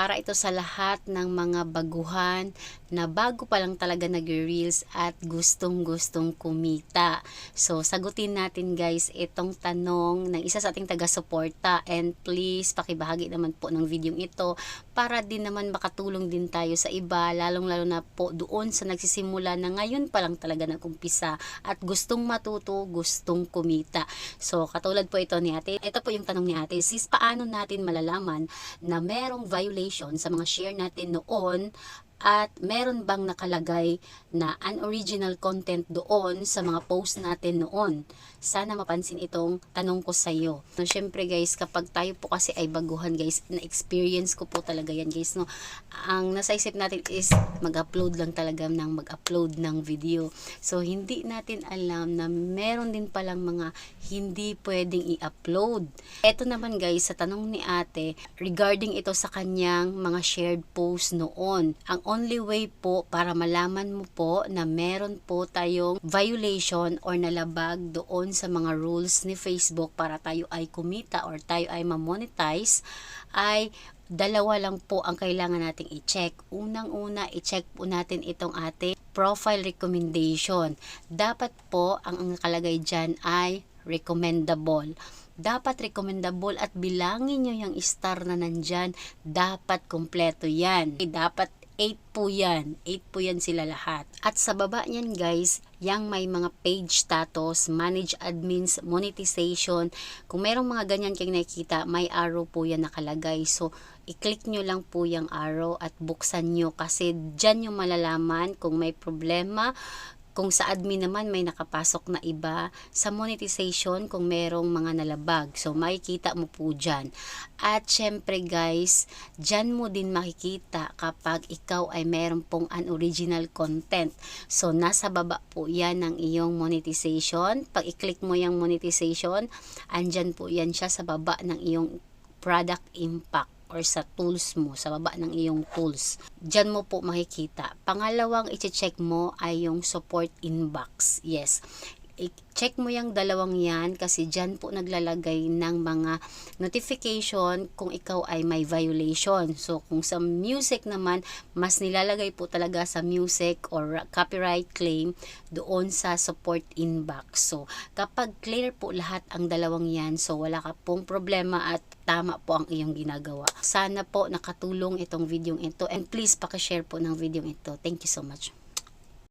Para ito sa lahat ng mga baguhan na bago pa lang talaga nag-reels at gustong-gustong kumita. So, sagutin natin guys itong tanong ng isa sa ating taga-suporta and please pakibahagi naman po ng video ito para din naman makatulong din tayo sa iba lalong-lalo na po doon sa nagsisimula na ngayon pa lang talaga nag-umpisa at gustong matuto, gustong kumita. So, katulad po ito ni ate. Ito po yung tanong ni ate. Sis, paano natin malalaman na merong violation sa mga share natin noon at meron bang nakalagay na unoriginal content doon sa mga post natin noon? Sana mapansin itong tanong ko sa iyo. No, syempre guys, kapag tayo po kasi ay baguhan guys, na-experience ko po talaga yan guys. No? Ang nasa isip natin is mag-upload lang talaga ng mag-upload ng video. So, hindi natin alam na meron din palang mga hindi pwedeng i-upload. Ito naman guys, sa tanong ni ate, regarding ito sa kanyang mga shared post noon. Ang only way po para malaman mo po na meron po tayong violation or nalabag doon sa mga rules ni Facebook para tayo ay kumita or tayo ay mamonetize ay dalawa lang po ang kailangan nating i-check. Unang-una, i-check po natin itong ating profile recommendation. Dapat po, ang, nakalagay dyan ay recommendable. Dapat recommendable at bilangin nyo yung star na nandyan. Dapat kompleto yan. Dapat 8 po yan. 8 po yan sila lahat. At sa baba niyan guys, yang may mga page status, manage admins, monetization. Kung merong mga ganyan kayong nakikita, may arrow po yan nakalagay. So, i-click nyo lang po yung arrow at buksan nyo kasi dyan nyo malalaman kung may problema, kung sa admin naman may nakapasok na iba, sa monetization kung merong mga nalabag. So, makikita mo po dyan. At syempre guys, dyan mo din makikita kapag ikaw ay meron pong unoriginal content. So, nasa baba po yan ng iyong monetization. Pag i-click mo yung monetization, andyan po yan siya sa baba ng iyong product impact or sa tools mo, sa baba ng iyong tools. Diyan mo po makikita. Pangalawang i-check mo ay yung support inbox. Yes i-check mo yung dalawang yan kasi dyan po naglalagay ng mga notification kung ikaw ay may violation. So, kung sa music naman, mas nilalagay po talaga sa music or copyright claim doon sa support inbox. So, kapag clear po lahat ang dalawang yan, so wala ka pong problema at tama po ang iyong ginagawa. Sana po nakatulong itong video ito and please pakishare po ng video ito. Thank you so much.